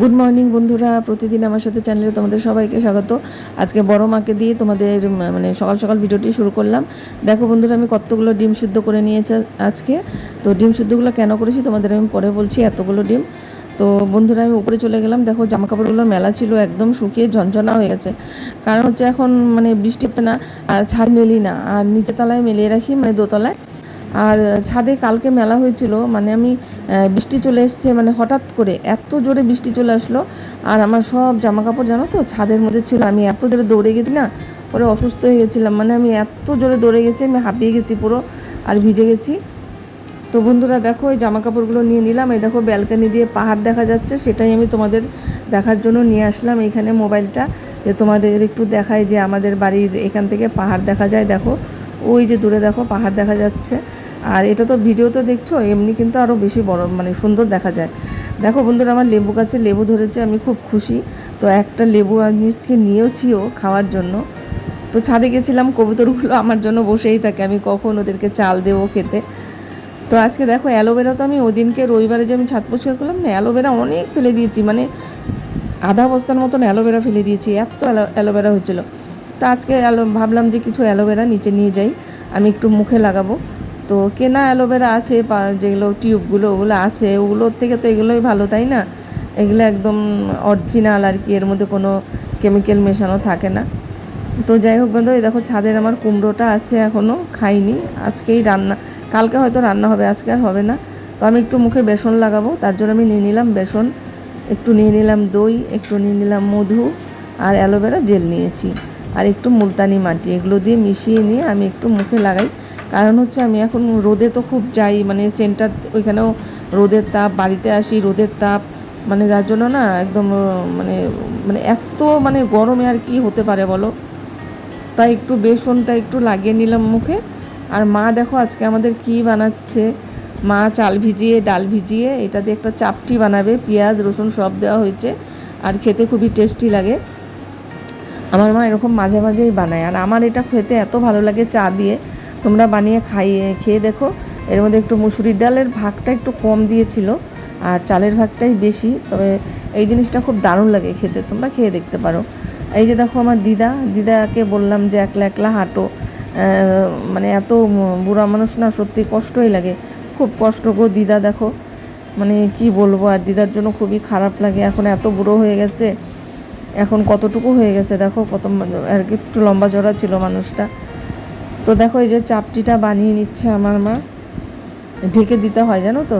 Good morning বন্ধুরা। প্রতিদিন আমার সাথে চ্যানেলে তোমাদের সবাইকে স্বাগত। আজকে বড় মাকে দিয়ে তোমাদের মানে সকাল সকাল ভিডিওটি শুরু করলাম। দেখো বন্ধুরা, আমি কতগুলো ডিম সিদ্ধ করে নিয়েছি আজকে। তো ডিম সিদ্ধগুলো কেন করেছি তোমাদের আমি পরে বলছি, এতগুলো ডিম। তো বন্ধুরা, আমি উপরে চলে গেলাম। দেখো জামা কাপড়গুলো মেলা ছিল, একদম শুকিয়ে ঝনঝনা হয়ে গেছে। কারণ হচ্ছে এখন মানে বৃষ্টি হচ্ছে না, আর ছাদ মেলি না, আর নিচে তলায় মেলিয়ে রাখি মানে দোতলায়। আর ছাদে কালকে মেলা হয়েছিল মানে আমি বৃষ্টি চলে এসছে মানে হঠাৎ করে এত জোরে বৃষ্টি চলে আসলো। আর আমার সব জামা কাপড় জানো তো, ছাদের মধ্যে ছিল। আমি এত জোরে দৌড়ে গেছি না, পরে অসুস্থ হয়ে গেছিলাম। মানে আমি এত জোরে দৌড়ে গেছি, আমি হাঁপিয়ে গেছি পুরো, আর ভিজে গেছি। তো বন্ধুরা দেখো, এই জামা কাপড়গুলো নিয়ে নিলাম। এই দেখো ব্যালকানি দিয়ে পাহাড় দেখা যাচ্ছে, সেটাই আমি তোমাদের দেখার জন্য নিয়ে আসলাম এখানে মোবাইলটা। যে তোমাদের একটু দেখায় যে আমাদের বাড়ির এখান থেকে পাহাড় দেখা যায়, দেখো। ওই যে দূরে দেখো, পাহাড় দেখা যাচ্ছে। আর এটা তো ভিডিওতে দেখছ, এমনি কিন্তু আরও বেশি বড় মানে সুন্দর দেখা যায়। দেখো বন্ধুরা, আমার লেবু গাছে লেবু ধরেছে, আমি খুব খুশি। তো একটা লেবু আমি নিয়েওছিও খাওয়ার জন্য। তো ছাদে গেছিলাম, কবুতরগুলো আমার জন্য বসেই থাকে, আমি কখন ওদেরকে চাল দেবো খেতে। তো আজকে দেখো অ্যালোভেরা তো আমি ওদিনকে রবিবারে যে আমি ছাদ পরিষ্কার করলাম না, অ্যালোভেরা অনেক ফেলে দিয়েছি মানে আধা বস্তার মতন অ্যালোভেরা ফেলে দিয়েছি, এত অ্যালো- অ্যালোভেরা হয়েছিল তো আজকে ভাবলাম যে কিছু অ্যালোভেরা নিচে নিয়ে যাই, আমি একটু মুখে লাগাবো। তো কেনা অ্যালোভেরা আছে যেগুলো টিউবগুলো, ওগুলো আছে, ওগুলোর থেকে তো এগুলোই ভালো, তাই না? এগুলো একদম অরিজিনাল আর কি, এর মধ্যে কোনো কেমিক্যাল মেশানো থাকে না। তো যাই হোক বন্ধু এই দেখো ছাদের আমার কুমড়োটা আছে এখনও খাইনি। আজকেই রান্না কালকে হয়তো রান্না হবে, আজকে আর হবে না। তো আমি একটু মুখে বেসন লাগাবো, তার জন্য আমি নিয়ে নিলাম বেসন, একটু নিয়ে নিলাম দই, একটু নিয়ে নিলাম মধু আর অ্যালোভেরা জেল নিয়েছি। আর একটু মুলতানি মাটি, এগুলো দিয়ে মিশিয়ে নিয়ে আমি একটু মুখে লাগাই। কারণ হচ্ছে আমি এখন রোদে তো খুব যাই মানে সেন্টার, ওইখানেও রোদের তাপ, বাড়িতে আসি রোদের তাপ মানে যার জন্য না একদম মানে মানে এত মানে গরমে আর কি হতে পারে বলো? তাই একটু বেসনটা একটু লাগিয়ে নিলাম মুখে। আর মা দেখো আজকে আমাদের কি বানাচ্ছে? মা চাল ভিজিয়ে, ডাল ভিজিয়ে, এটা দিয়ে একটা চাপটি বানাবে, পেঁয়াজ, রসুন সব দেওয়া হয়েছে আর খেতে খুবই টেস্টি লাগে। আমার মা এরকম মাঝে মাঝেই বানায় আর আমার এটা খেতে এত ভালো লাগে চা দিয়ে। তোমরা বানিয়ে খাইয়ে, খেয়ে দেখো। এর মধ্যে একটু মুসুরির ডালের ভাগটা একটু কম দিয়েছিল আর চালের ভাগটাই বেশি, তবে এই জিনিসটা খুব দারুণ লাগে খেতে, তোমরা খেয়ে দেখতে পারো। এই যে দেখো আমার দিদা, দিদাকে বললাম যে একলা একলা হাঁটো। মানে এত বুড়া মানুষ না, সত্যি কষ্টই লাগে। খুব কষ্ট গো দিদা, দেখো। মানে কি বলব, আর দিদার জন্য খুবই খারাপ লাগে। এখন এত বুড়ো হয়ে গেছে, এখন কতটুকু হয়ে গেছে দেখো কত আর কি একটু লম্বা চড়া ছিল মানুষটা। তো দেখো, এই যে চাপটিটা বানিয়ে নিচ্ছে আমার মা। ঢেকে দিতে হয়, জানো তো?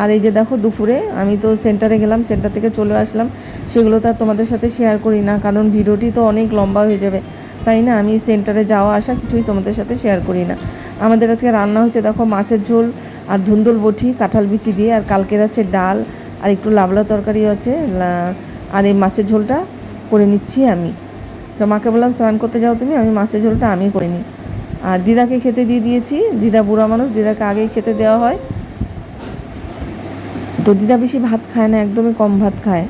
আর এই যে দেখো, দুপুরে আমি তো সেন্টারে গেলাম, সেন্টার থেকে চলে আসলাম। সেগুলো তো আর তোমাদের সাথে শেয়ার করি না, কারণ ভিডিওটি তো অনেক লম্বা হয়ে যাবে। তাই না? আমি সেন্টারে যাওয়া আসা কিছুই তোমাদের সাথে শেয়ার করি না। আমাদের আজকে রান্না হচ্ছে দেখো মাছের ঝোল আর ধুন্দুল বটি, কাঁঠাল বিচি দিয়ে, আর কালকের আছে ডাল, আর একটু লাবলা তরকারি আছে। আর এই মাছের ঝোলটা করে নিচ্ছি আমি। তো মাকে বললাম, স্নান করতে যাও তুমি, আমি মাছের ঝোলটা আমি করে নিই। আর দিদাকে খেতে দিয়ে দিয়েছি। দিদা বুড়া মানুষ, দিদাকে আগেই খেতে দেওয়া হয়। তো দিদা বেশি ভাত খায় না, একদমই কম ভাত খায়।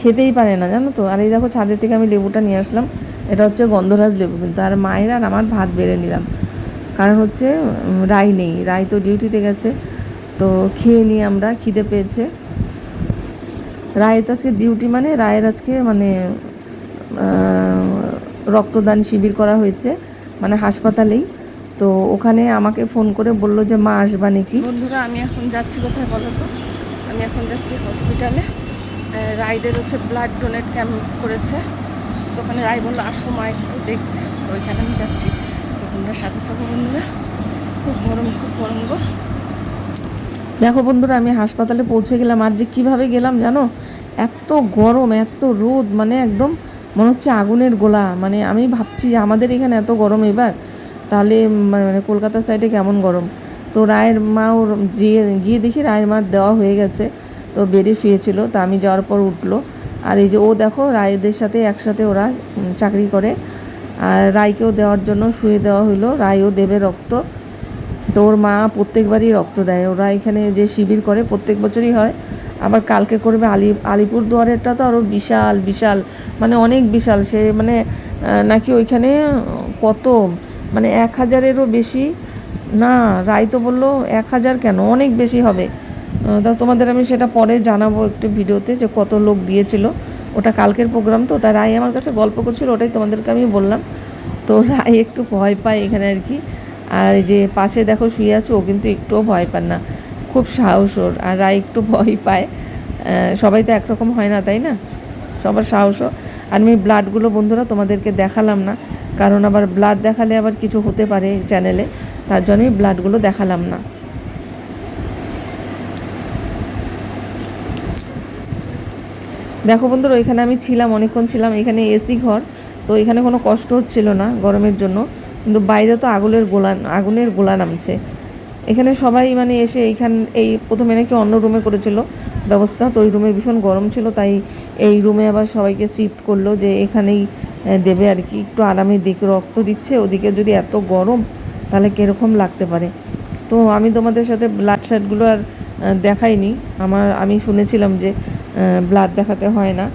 খেতেই পারে না, জানো তো? আর এই দেখো ছাদের থেকে আমি লেবুটা নিয়ে আসলাম। এটা হচ্ছে গন্ধরাজ লেবু, কিন্তু আর মায়ের আর আমার ভাত বেড়ে নিলাম। কারণ হচ্ছে রাই নেই, রাই তো ডিউটিতে গেছে। তো খেয়ে নিই আমরা খিদে পেয়েছে। রায়ের তো আজকে ডিউটি মানে রায়ের আজকে মানে রক্তদান শিবির করা হয়েছে মানে হাসপাতালেই। তো ওখানে আমাকে ফোন করে বলল যে, মা আসবা নাকি? বন্ধুরা, আমি এখন যাচ্ছি কোথায় বলো তো? আমি এখন যাচ্ছি হসপিটালে। রায়দের হচ্ছে ব্লাড ডোনেট ক্যাম্প করেছে। ওখানে রায় বলল আসো মা একটু দেখতে ওইখানে আমি যাচ্ছি। তোমরা সাথে থাকো বন্ধুরা। খুব গরম খুব গরম গো। দেখো বন্ধুরা, আমি হাসপাতালে পৌঁছে গেলাম। আর যে কীভাবে গেলাম জানো? এত গরম, এত রোদ মানে একদম মনে হচ্ছে আগুনের গোলা। মানে আমি ভাবছি যে আমাদের এখানে এত গরম এবার, তাহলে মানে কলকাতা সাইডে কেমন গরম? তো রায়ের মা ওর গিয়ে গিয়ে দেখি রায়ের মার দেওয়া হয়ে গেছে। তো বেডে শুয়েছিল, তা আমি যাওয়ার পর উঠল। আর এই যে ও দেখো, রায়দের সাথে একসাথে ওরা চাকরি করে। আর রায়কেও দেওয়ার জন্য শুয়ে দেওয়া হলো রায়ও দেবে রক্ত। তো ওর মা প্রত্যেকবারই রক্ত দেয়। ওরা এখানে যে শিবির করে, প্রত্যেক বছরই হয়। আবার কালকে করবে আলি আলিপুর দুয়ারেরটা তো আরও বিশাল বিশাল। মানে অনেক বিশাল। সে মানে নাকি ওইখানে কত? মানে এক হাজারেরও বেশি। না, রায় তো বলল এক হাজার কেন? অনেক বেশি হবে। তা তোমাদের আমি সেটা পরে জানাব একটু ভিডিওতে যে কত লোক দিয়েছিল। ওটা কালকের প্রোগ্রাম তো তাই রায় আমার কাছে গল্প করছিল, ওটাই তোমাদেরকে আমি বললাম। তো রায় একটু ভয় পায় এখানে আর কি। আর যে পাশে দেখো শুয়ে আছে, ও কিন্তু একটুও ভয় পান না। খুব সাহস ওর, আর রায় একটু ভয় পায়। সবাই তো একরকম হয় না, তাই না? সবার সাহসও আর আমি ব্লাডগুলো বন্ধুরা তোমাদেরকে দেখালাম না, কারণ আবার ব্লাড দেখালে আবার কিছু হতে পারে চ্যানেলে, তার জন্যই ব্লাডগুলো দেখালাম না। দেখো বন্ধুরা ওইখানে আমি ছিলাম, অনেকক্ষণ ছিলাম, এখানে এসি ঘর, তো এখানে কোনো কষ্ট হচ্ছিল না গরমের জন্য, কিন্তু বাইরে তো আগুনের গোলা আগুনের গোলা নামছে। এখানে সবাই মানে এসে এইখান, এই প্রথমে নাকি অন্য রুমে করেছিল ব্যবস্থা, তো ওই রুমে ভীষণ গরম ছিল, তাই এই রুমে আবার সবাইকে শিফট করল যে এখানেই দেবে আর কি, একটু আরামের দিক, রক্ত দিচ্ছে, ওদিকে যদি এত গরম, তাহলে কীরকম লাগতে পারে? তো আমি তোমাদের সাথে ব্লাড ফ্লাডগুলো আর দেখাইনি, আমার, আমি শুনেছিলাম যে ব্লাড দেখাতে হয় না।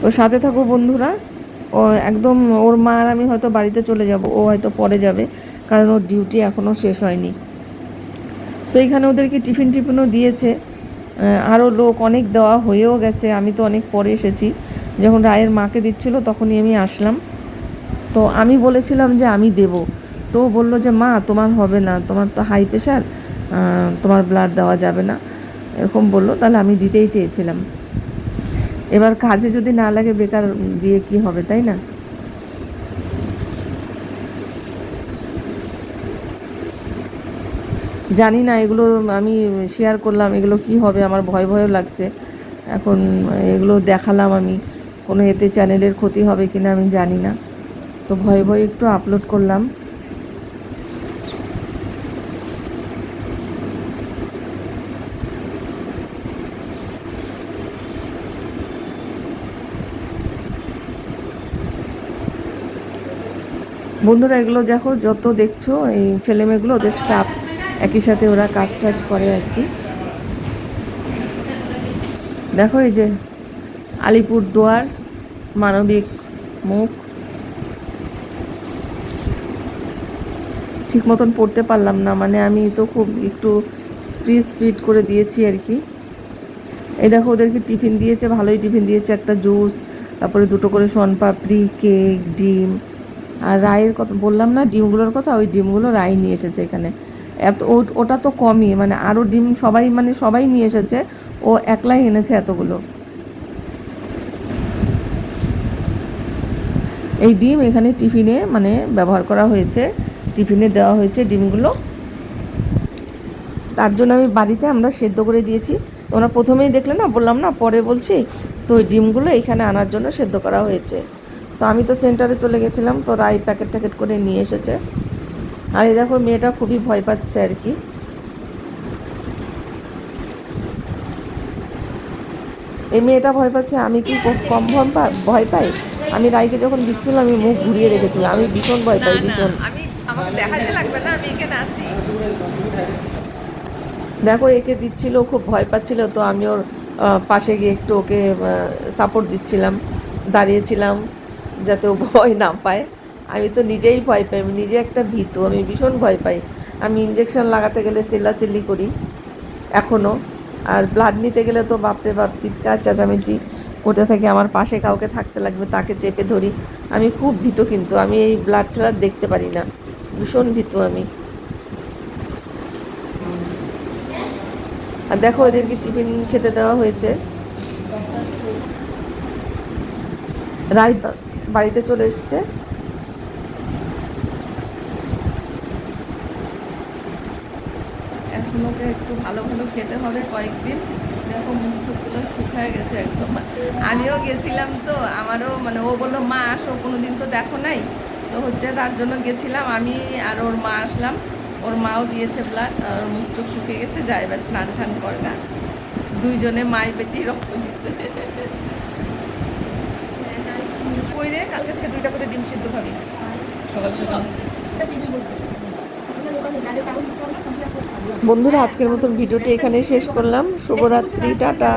তো সাথে থাকো বন্ধুরা। ও একদম ওর মা আর আমি হয়তো বাড়িতে চলে যাব, ও হয়তো পরে যাবে, কারণ ওর ডিউটি এখনও শেষ হয়নি। তো এখানে ওদেরকে টিফিন টিফিনও দিয়েছে। আরও লোক অনেক দেওয়া হয়েও গেছে, আমি তো অনেক পরে এসেছি। যখন রায়ের মাকে দিচ্ছিল, তখনই আমি আসলাম। তো আমি বলেছিলাম যে আমি দেব। তো বলল যে, মা, তোমার হবে না, তোমার তো হাই প্রেশার তোমার ব্লাড দেওয়া যাবে না। এরকম বলল, তাহলে আমি দিতেই চেয়েছিলাম। এবার কাজে যদি না লাগে, বেকার দিয়ে কি হবে, তাই না? জানি না, এগুলো আমি শেয়ার করলাম, এগুলো কি হবে, আমার ভয় ভয়ও লাগছে। এখন এগুলো দেখালাম আমি, কোনো এতে চ্যানেলের ক্ষতি হবে কিনা আমি জানি না। তো ভয়ে ভয়ে একটু আপলোড করলাম। বন্ধুরা, এগুলো দেখো, যত দেখছ, এই ছেলেমেয়েগুলো, ওদের স্টাফ একই সাথে ওরা কাজ টাজ করে আর কি। দেখো এই যে আলিপুর দুয়ার মানবিক মুখ। ঠিক মতন পড়তে পারলাম না মানে আমি তো খুব একটু স্পিড স্পিড করে দিয়েছি আর কি। এই দেখো ওদেরকে টিফিন দিয়েছে, ভালোই টিফিন দিয়েছে, একটা জুস, তারপরে দুটো করে শনপাপড়ি, কেক, ডিম। আর রায়ের কথা, বললাম না ডিমগুলোর কথা, ওই ডিমগুলো রায় নিয়ে এসেছে এখানে। এত ওটা তো কমই মানে আরও ডিম সবাই মানে সবাই নিয়ে এসেছে, ও একলাই এনেছে এতগুলো। এই ডিম এখানে টিফিনে মানে ব্যবহার করা হয়েছে। টিফিনে দেওয়া হয়েছে ডিমগুলো। তার জন্য আমি বাড়িতে আমরা সেদ্ধ করে দিয়েছি। তোমরা প্রথমেই দেখলে না, বললাম না, পরে বলছি, তো ওই ডিমগুলো এখানে আনার জন্য সেদ্ধ করা হয়েছে। তো আমি তো সেন্টারে চলে গেছিলাম, তো রাই প্যাকেট ট্যাকেট করে নিয়ে এসেছে। আর এই দেখো, মেয়েটা খুবই ভয় পাচ্ছে আর কি। এই মেয়েটা ভয় পাচ্ছে, আমি কি খুব কম ভয় পা, ভয় পাই? আমি রাইকে যখন দিচ্ছিলাম, আমি মুখ ঘুরিয়ে রেখেছিলাম, আমি ভীষণ ভয় পাই, ভীষণ। দেখো, একে দিচ্ছিল খুব ভয় পাচ্ছিল, তো আমি ওর পাশে গিয়ে একটু ওকে সাপোর্ট দিচ্ছিলাম, দাঁড়িয়েছিলাম, যাতে ও ভয় না পায়। আমি তো নিজেই ভয় পাই, আমি নিজে একটা ভীতু আমি ভীষণ ভয় পাই। আমি ইঞ্জেকশন লাগাতে গেলে চিল্লাচিল্লি করি এখনও আর ব্লাড নিতে গেলে তো বাপরে বাপ, চিৎকার, চেঁচামেচি। করতে থাকে আমার পাশে কাউকে থাকতে লাগবে, তাকে চেপে ধরি। আমি খুব ভীত কিন্তু, আমি এই ব্লাড ট্লাড দেখতে পারি না। ভীষণ ভীতু আমি। আর দেখো এদেরকে টিফিন খেতে দেওয়া হয়েছে। রাই বাড়িতে চলে এসছে। এখন ওকে একটু ভালো ভালো খেতে হবে কয়েকদিন। দেখো মুখ টুকগুলো শুকায় গেছে একদম। আমিও গেছিলাম তো, আমারও মানে ও বলল, মা, আসো কোনো দিন তো দেখো নাই। তো হচ্ছে তার জন্য গেছিলাম আমি আর ওর মা আসলাম। ওর মাও দিয়েছে ব্লাড আর ওর মুখ চোখ শুকিয়ে গেছে যাই এবার স্নান টান কর না। দুইজনে মাই বেটি রক্ত দিচ্ছে কই রে কালকে থেকে দুইটা করে ডিম সিদ্ধ খাবি। সকাল সকাল। বন্ধুরা আজকের মতন ভিডিওটি এখানে শেষ করলাম। শুভরাত্রি টাটা।